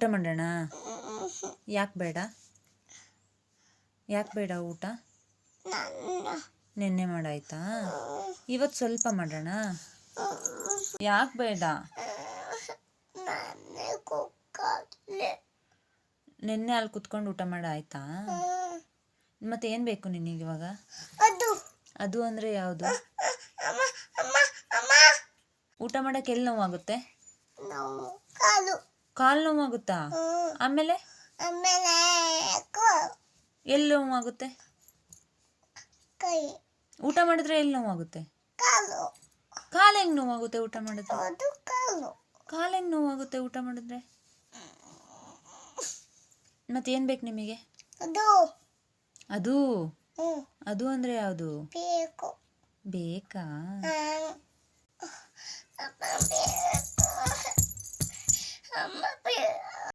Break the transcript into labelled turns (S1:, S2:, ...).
S1: ಊಟ ಮಾಡೋಣ? ಯಾಕೆ ಬೇಡ? ಯಾಕೆ ಬೇಡ ಊಟ? ನಿನ್ನೆ. ಮಾಡಾಯ್ತಾ? ಇವತ್ತು ಸ್ವಲ್ಪ ಮಾಡೋಣ? ಯಾಕೆ ಬೇಡ? ನಿನ್ನೆ ಅಲ್ಲಿ ಕುತ್ಕೊಂಡು ಊಟ ಮಾಡಾಯ್ತಾ ಮತ್ತೆ ಏನು ಬೇಕು ನಿನಗೆ ಇವಾಗ?
S2: ಅದು.
S1: ಅಂದ್ರೆ ಯಾವುದು? ಊಟ ಮಾಡೋಕ್ಕೆ ಎಲ್ಲಿ ನೋವಾಗುತ್ತೆ?
S2: ನಾವು ಕಾಲು
S1: ನೋವಾಗುತ್ತಾ? ಆಮೇಲೆ?
S2: ಆಮೇಲೆ
S1: ಎಲ್ಲಿ ನೋವಾಗುತ್ತೆ?
S2: ಕೈ.
S1: ಊಟ ಮಾಡಿದ್ರೆ ಎಲ್ಲಿ ನೋವಾಗುತ್ತೆ?
S2: ಕಾಲು.
S1: ಕಾಲು ಹೆಂಗೆ ನೋವಾಗುತ್ತೆ ಊಟ ಮಾಡಿದ್ರೆ?
S2: ಅದು ಕಾಲು.
S1: ಕಾಲು ಹೆಂಗೆ ನೋವಾಗುತ್ತೆ ಊಟ ಮಾಡಿದ್ರೆ? ಮತ್ತೇನು ಬೇಕು ನಿಮಗೆ?
S2: ಅದು.
S1: ಅದು? ಅದು ಅಂದರೆ ಯಾವುದು?
S2: ಬೇಕು.
S1: ಬೇಕಾ?